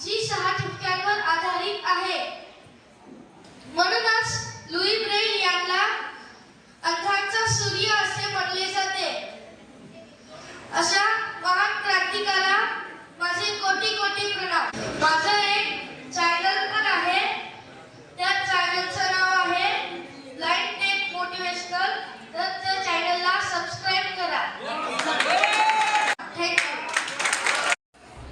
即使还